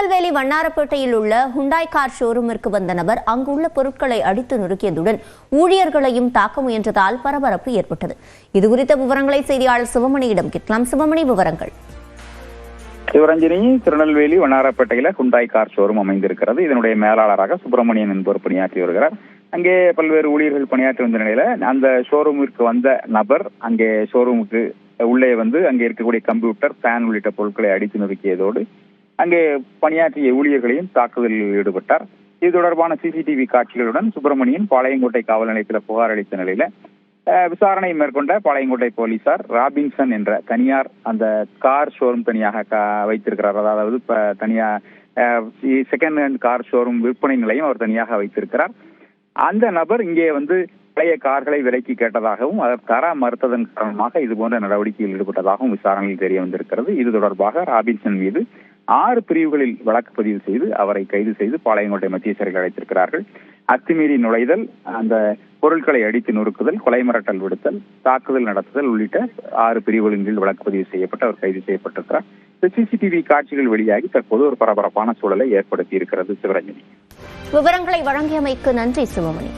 திருநெல்வேலி வண்ணாரப்பேட்டையில் உள்ள Hyundai car ஷோரூமிற்கு வந்த நபர் அங்குள்ள பொருட்களை அடித்து நொறுக்கியதுடன் ஊழியர்களையும் தாக்க முயன்றதால் பரபரப்பு ஏற்பட்டது. இதுகுறித்த விவரங்களை செய்தியாளர் சிவமணியிடம் கேட்கலாம். சிவமணி விவரங்கள். சிவரஞ்சனி திருநெல்வேலி வண்ணாரப்பேட்டையில ஹுண்டாய் கார் ஷோரூம் அமைந்திருக்கிறது. இதனுடைய மேலாளராக சுப்பிரமணியன் என்பவர் பணியாற்றி வருகிறார். அங்கே பல்வேறு ஊழியர்கள் பணியாற்றி வந்த நிலையில அந்த ஷோரூமிற்கு வந்த நபர் அங்கே ஷோரூமுக்கு உள்ளே வந்து அங்கே இருக்கக்கூடிய கம்ப்யூட்டர் ஃபேன் உள்ளிட்ட பொருட்களை அடித்து நொறுக்கியதோடு அங்கே பணியாற்றிய ஊழியர்களையும் தாக்குதலில் ஈடுபட்டார். இது தொடர்பான சிசிடிவி காட்சிகளுடன் சுப்பிரமணியன் பாளையங்கோட்டை காவல் நிலையத்தில் புகார் அளித்த நிலையில விசாரணை மேற்கொண்ட பாளையங்கோட்டை போலீசார் ராபின்சன் என்ற தனியார் அந்த கார் ஷோரூம் தனியாக கா- வைத்திருக்கிறார். அதாவது இப்ப தனியா செகண்ட் ஹேண்ட் கார் ஷோரூம் விற்பனை நிலையம் அவர் தனியாக வைத்திருக்கிறார். அந்த நபர் இங்கே வந்து பழைய கார்களை விலைக்கு கேட்டதாகவும் அதை தர மறுத்ததன் காரணமாக இது போன்ற நடவடிக்கையில் ஈடுபட்டதாகவும் விசாரணையில் தெரிய வந்திருக்கிறது. இது தொடர்பாக ராபின்சன் மீது ஆறு பிரிவுகளில் வழக்கு பதிவு செய்து அவரை கைது செய்து பாளையங்கோட்டை மத்திய சிறையில் அடைத்திருக்கிறார்கள். அத்துமீறி நுழைதல் அந்த பொருட்களை அடித்து நொறுக்குதல் கொலை மிரட்டல் விடுத்தல் தாக்குதல் நடத்துதல் உள்ளிட்ட ஆறு பிரிவுகளின் கீழ் வழக்கு பதிவு செய்யப்பட்டு அவர் கைது செய்யப்பட்டிருக்கிறார். இந்த சிசிடிவி காட்சிகள் வெளியாகி தற்போது ஒரு பரபரப்பான சூழலை ஏற்படுத்தி இருக்கிறது சிவரஞ்சனி. விவரங்களை வழங்கியமைக்கு நன்றி சிவமணி.